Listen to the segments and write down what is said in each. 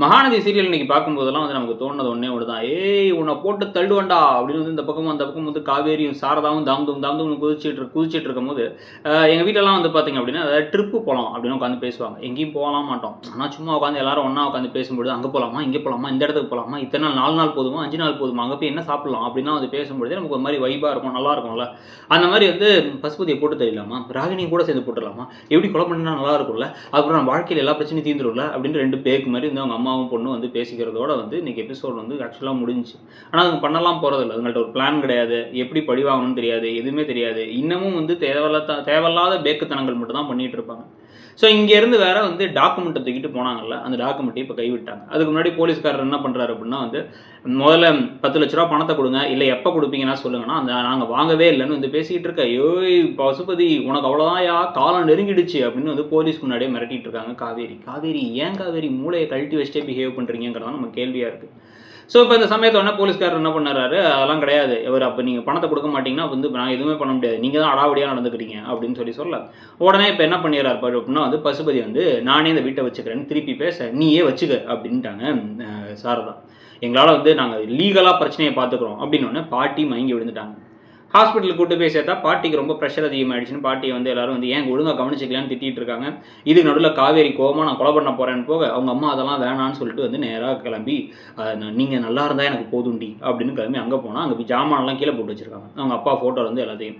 Mahanadi serial இன்னைக்கு பார்க்கும்போதெல்லாம் வந்து நமக்கு தோணுது ஒன்னே ஒன்று தான் ஏய் உன்னை போட்டு தள்ளுவண்டா அப்படின்னு வந்து இந்த பக்கம் அந்த பக்கம் வந்து காவேரியும் சாரதாவும் தாம்தும் தும் தாம் குதிச்சிட்டு குதிச்சிட்டு இருக்கும்போது போது எங்கள் வீட்டிலலாம் வந்து பார்த்தீங்க அப்படின்னா அதாவது ட்ரிப்பு போகலாம் அப்படின்னு உட்காந்து பேசுவாங்க. எங்கேயும் போகலாம் மாட்டோம். ஆனால் சும்மா உட்காந்து எல்லாரும் ஒன்றா உட்காந்து பேசும்பொழுது அங்கே போகலாமா இங்கே போகலாமா இந்த இடத்துக்கு போகலாமா இத்தனை நாள் நாலு நாள் போதுமா அஞ்சு நாள் போதுமா அங்கே போய் என்ன சாப்பிடலாம் அப்படின்னா வந்து பேசும்பொழுது நமக்கு ஒரு மாதிரி வைபாக இருக்கும் நல்லா இருக்கும்ல. அந்த மாதிரி வந்து பசுபதியை போட்டு தெரியலாமா ராகினியும் கூட சேர்ந்து போட்டுடலாமா? எப்படி கொலை பண்ணினா நல்லா இருக்கும்ல? அப்புறம் வாழ்க்கையில் எல்லா பிரச்சனையும் தீந்துரும்ல அப்படின்னு ரெண்டு பேருக்கு மாதிரி வந்து அவங்க அம்மாவும் பொண்ணும் வந்து பேசிக்கிறதோட வந்து இன்னைக்கு எபிசோட் வந்து ஆக்சுவலாக முடிஞ்சுச்சு. ஆனால் அவங்க பண்ணலாம் போகிறதில்ல அதுங்கள்ட்ட ஒரு பிளான் கிடையாது. எப்படி பழி வாங்கணும்னு தெரியாது. எதுவுமே தெரியாது. இன்னமும் வந்து தேவையில்லாத தேவையில்லாத பேக்குத்தனங்கள் மட்டும் தான் பண்ணிட்டு இருப்பாங்க. ஸோ இங்கேருந்து வேற வந்து டாக்குமெண்ட்டை தூக்கிட்டு போனாங்கல்ல அந்த டாக்குமெண்ட்டை இப்போ கைவிட்டாங்க. அதுக்கு முன்னாடி போலீஸ்காரர் என்ன பண்ணுறாரு அப்படின்னா வந்து முதல்ல பத்து லட்ச ரூபா பணத்தை கொடுங்க. இல்லை எப்போ கொடுப்பீங்கன்னா சொல்லுங்கன்னா அந்த நாங்கள் வாங்கவே இல்லைன்னு வந்து பேசிக்கிட்டு இருக்க ஐயோ பசுபதி உனக்கு அவ்வளோதான் யா காலம் நெருங்கிடுச்சு. அப்படின்னு வந்து போலீஸ் முன்னாடியே மிரட்டிட்டு இருக்காங்க. காவேரி. காவேரி ஏன் காவேரி? மூளையை கழட்டி வச்சுட்டே பிஹேவ் பண்ணுறீங்கிறதான் நம்ம கேள்வியாக இருக்குது ஸோ இப்போ இந்த சமயத்தில் என்ன போலீஸ்காரர் என்ன பண்ணாரு அதெல்லாம் கிடையாது. இவர் அப்போ நீங்கள் பணத்தை கொடுக்க மாட்டீங்கன்னா வந்து நான் எதுவுமே பண்ண முடியாது. நீங்கள் தான் அடாவடியாக நடந்துக்கிறீங்க அப்படின்னு சொல்லி சொல்ல. உடனே இப்போ என்ன பண்ணிடுறாரு பாரு அப்படின்னா வந்து பசுபதி வந்து நானே இந்த வீட்டை வச்சுக்கிறேன்னு திருப்பி பேச நீயே வச்சுக்க அப்படின்ட்டாங்க சாரதா. எங்களால் வந்து நாங்கள் லீகலாக பிரச்சனையை பார்த்துக்குறோம் அப்படின்னு உடனே பாட்டி மயங்கி விழுந்துட்டாங்க. ஹாஸ்பிட்டலுக்கு கூட்டு போய் சேர்த்தா பாட்டிக்கு ரொம்ப ப்ரெஷர் அதிகமாகிடுச்சுன்னு பாட்டியை வந்து எல்லாரும் வந்து ஏன் ஒழுங்காக கவனிச்சிக்கலான்னு திட்டிகிட்டு இருக்காங்க. இதுக்கு நடுவில் காவேரி கோவமா நான் கொலை பண்ண போகிறேன்னு போக அவங்க அம்மா அதெல்லாம் வேணான்னு சொல்லிட்டு வந்து நேராக கிளம்பி நீங்கள் நல்லா இருந்தால் எனக்கு போதுண்டி அப்படின்னு கிளம்பி அங்கே போனால் அங்கே போய் ஜாமான்லாம் கீழே போட்டு வச்சிருக்காங்க. அவங்க அப்பா ஃபோட்டோ வந்து எல்லாத்தையும்.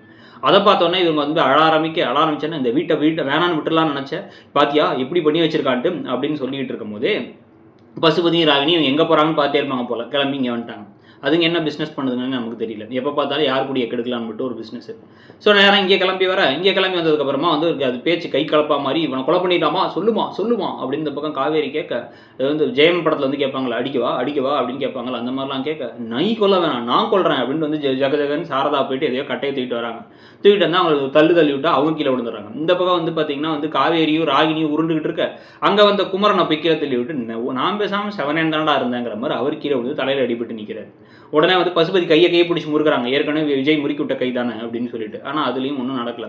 அதை பார்த்தோன்னே இவங்க வந்து அழ ஆரம்பிக்க அழ இந்த வீட்டை வீட்டை வேணான்னு விட்டுலாம்னு நினச்சேன் பாத்தியா எப்படி பண்ணி வச்சிருக்கான்ட்டு அப்படின்னு சொல்லிட்டு இருக்கும்போதே பசுபதியும் ராகினியும் எங்கே போகிறாங்கன்னு பார்த்தே இருப்பாங்க போல கிளம்பி இங்கே வந்துட்டாங்க. அதுங்க என்ன பிஸ்னஸ் பண்ணுதுங்கன்னு நமக்கு தெரியல. எப்போ பார்த்தாலும் யார் கூட கெடுக்கலாம்னு மட்டும் ஒரு பிஸ்னஸ் ஸோ நேரம் இங்கே கிளம்பி வர? இங்கே கிளம்பி வந்ததுக்கப்புறமா வந்து இருக்கு அது பேச்சு கை கலப்பா மாதிரி இவனை கொலை பண்ணிட்டாமா? சொல்லுமா? சொல்லுமா? அப்படின்னு இந்த பக்கம் காவேரி கேட்க இது வந்து ஜெயம் படத்தில் வந்து கேட்பாங்களா அடிக்கவா அடிக்கவா அப்படின்னு கேட்பாங்களா அந்த மாதிரிலாம் கேட்க நை கொல்ல வேணாம் நான் கொல்றேன் அப்படின்னு வந்து ஜெக ஜெகன் சாரதா போயிட்டு எதையோ கட்டையை தூக்கிட்டு வராங்க. தூக்கிட்டு வந்தால் அவங்களுக்கு தள்ளு தள்ளி விட்டு அவங்க கீழே விழுந்துடுறாங்க. இந்த பக்கம் வந்து பார்த்தீங்கன்னா வந்து காவேரியும் ராகினியும் உருண்டுகிட்டு இருக்க அங்கே வந்த குமரனை போய் கீழே தள்ளி விட்டு நான் பேசாமல் செவனேன் தானடா இருந்தேங்கிற மாதிரி அவர் கீழே விழுந்து தலையில் அடிபட்டு நிற்கிறார் உடனே வந்து பசுபதி கையை கையை பிடிச்சி முறுக்குறாங்க. ஏற்கனவே விஜய் முறுக்கி விட்ட கை தானே அப்படின்னு சொல்லிட்டு. ஆனால் அதுலேயும் ஒன்றும் நடக்கல.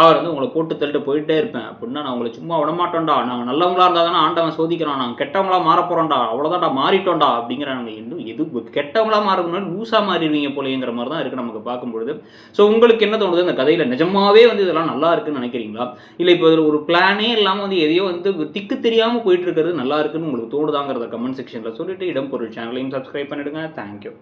அவர் வந்து உங்களை போட்டு தள்ளிட்டு போயிட்டே இருப்பேன். அப்படின்னா நான் உங்களை சும்மா விடமாட்டோம்டா நாங்கள் நல்லவங்களா இருந்தால் தானே ஆண்டவன் சோதிக்கிறான். நாங்கள் கெட்டவங்களா மாற போகிறோம்டா அவ்வளோதான்டா மாறிட்டோம்டா அப்படிங்கிறாங்க இன்னும் எது கெட்டவங்களா மாறதுனால லூஸாக மாறிடுவீங்க போலேங்கிற மாதிரி தான் இருக்குது நமக்கு பார்க்கும்பொழுது. ஸோ உங்களுக்கு என்ன தோணுது? இந்த கதையில் நிஜமாவே வந்து இதெல்லாம் நல்லா இருக்குன்னு நினைக்கிறீங்களா? இல்லை இப்போ இதில் ஒரு பிளானே இல்லாமல் வந்து எதையோ வந்து திக்கு தெரியாமல் போயிட்டு இருக்கிறது நல்லா இருக்குன்னு உங்களுக்கு தோணுதாங்கிறத கமெண்ட் செக்ஷனில் சொல்லிட்டு இடம் பொருள் சேனலையும் சப்ஸ்கிரைப் பண்ணிடுங்க. தேங்க்யூ